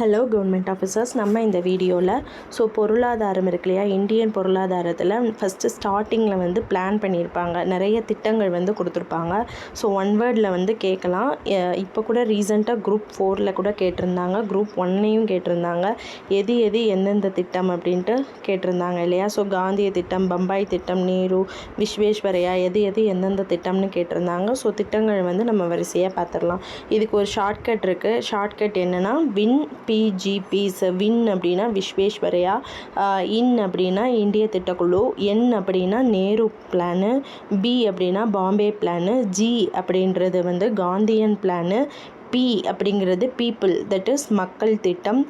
Hello government officers நம்ம இந்த வீடியோவில் ஸோ பொருளாதாரம் இருக்கு இல்லையா? இந்தியன் பொருளாதாரத்தில் ஃபஸ்ட்டு ஸ்டார்டிங்கில் வந்து பிளான் பண்ணியிருப்பாங்க நிறைய திட்டங்கள் வந்து கொடுத்துருப்பாங்க. ஸோ ஒன் வேர்டில் வந்து கேட்கலாம். இப்போ கூட ரீசெண்டாக குரூப் ஃபோரில் கூட கேட்டிருந்தாங்க. குரூப் ஒன்னையும் கேட்டிருந்தாங்க. எது எது எந்தெந்த திட்டம் அப்படின்ட்டு கேட்டிருந்தாங்க இல்லையா? ஸோ காந்திய திட்டம் பம்பாய் திட்டம் நேரு விஸ்வேஸ்வரையா எது எது எந்தெந்த திட்டம்னு கேட்டிருந்தாங்க. ஸோ திட்டங்கள் வந்து நம்ம வரிசையாக பார்த்துடலாம். இதுக்கு ஒரு ஷார்ட்கட் இருக்குது ஷார்ட்கட் என்னென்னா வின் பிஜிபிஸ் வின் அப்படின்னா விஸ்வேஸ்வரையா இன் அப்படின்னா இந்திய திட்டக்குழு என் அப்படின்னா நேரு பிளானு பி அப்படின்னா பாம்பே பிளானு ஜி அப்படின்றது வந்து காந்தியன் பிளானு பி அப்படிங்கிறது பீப்புள் தட் இஸ் மக்கள் திட்டம்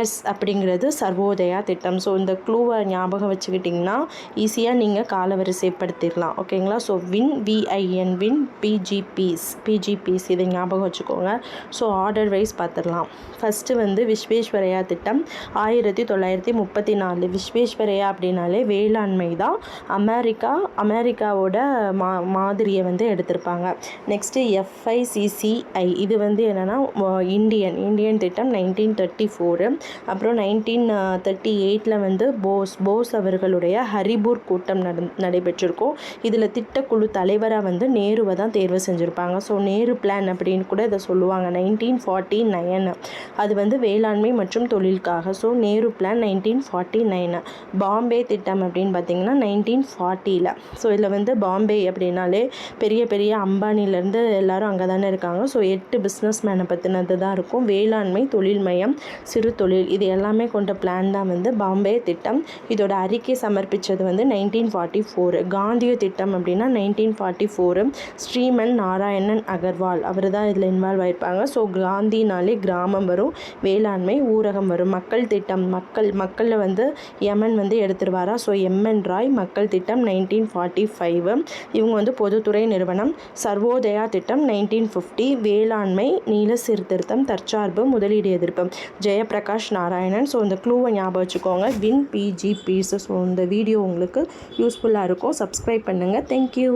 எஸ் அப்படிங்கிறது சர்வோதயா திட்டம். ஸோ இந்த க்ளூவை ஞாபகம் வச்சுக்கிட்டிங்கன்னா ஈஸியாக நீங்கள் காலவரிசைப்படுத்திடலாம் ஓகேங்களா so win VIN win BGPS BGPS இதை ஞாபகம் வச்சுக்கோங்க. ஸோ ஆர்டர் வைஸ் பார்த்துடலாம். ஃபஸ்ட்டு வந்து விஸ்வேஸ்வரையா திட்டம் ஆயிரத்தி தொள்ளாயிரத்தி முப்பத்தி நாலு. விஸ்வேஸ்வரையா அப்படின்னாலே வேளாண்மை தான். அமெரிக்கா அமெரிக்காவோட மா மாதிரியை வந்து எடுத்திருப்பாங்க. நெக்ஸ்ட்டு எஃப்ஐசிசிஐ இது வந்து என்னென்னா இந்தியன். இந்தியன் திட்டம் நைன்டீன் தேர்ட்டி ஃபோரு. அப்புறம் நைன்டீன் தேர்ட்டி எயிட்டில் வந்து போஸ் போஸ் அவர்களுடைய ஹரிபூர் கூட்டம் நட நடைபெற்றிருக்கும். இதில் திட்டக்குழு தலைவராக வந்து நேருவை தான் தேர்வு செஞ்சுருப்பாங்க. ஸோ நேரு பிளான் அப்படின்னு கூட இதை சொல்லுவாங்க. Nineteen forty nine. அது வந்து வேளாண்மை மற்றும் தொழிலுக்காக. So Nehru plan nineteen forty nine. Bombay திட்டம் அப்படின்னு பார்த்தீங்கன்னா நைன்டீன் ஃபார்ட்டியில் ஸோ இதில் வந்து பாம்பே அப்படின்னாலே பெரிய பெரிய அம்பானிலேருந்து எல்லாரும் அங்கே தானே இருக்காங்க. ஸோ எட்டு பிஸ்னஸ் மேனை பற்றினது தான் இருக்கும். வேளாண்மை தொழில் மையம் சிறு தொழில் இது எல்லாமே கொண்ட பிளான் தான் வந்து பாம்பே திட்டம். இதோட அறிக்கை சமர்ப்பித்தது வந்து நைன்டீன் ஃபார்ட்டி ஃபோரு காந்திய திட்டம் அப்படின்னா nineteen forty four Shriman Narayan Agarwal. அவர் தான் இதில் இன்வால்வ் ஆயிருப்பாங்க. ஸோ காந்தினாலே கிராமம் வரும் வேளாண்மை ஊரகம் வரும். மக்கள் திட்டம் மக்கள் மக்களில் வந்து யமன் வந்து எடுத்துருவாரா? ஸோ எம்என் ராய் மக்கள் திட்டம் நைன்டீன் ஃபார்ட்டி ஃபைவ் இவங்க வந்து பொதுத்துறை நிறுவனம். சர்வோதயா திட்டம் நைன்டீன் ஃபிஃப்டி வேளாண்மை நீல சீர்திருத்தம் தற்சார்பு முதலீடு எதிர்ப்பு. ஜெயபிரகாஷ் நாராயணன். ஸோ இந்த க்ளூவை ஞாபகம் வச்சுக்கோங்க. வின் பிஜிபிஸ் ஸோ இந்த வீடியோ உங்களுக்கு யூஸ்ஃபுல்லாக இருக்கும். சப்ஸ்கிரைப் பண்ணுங்கள் தேங்க்யூ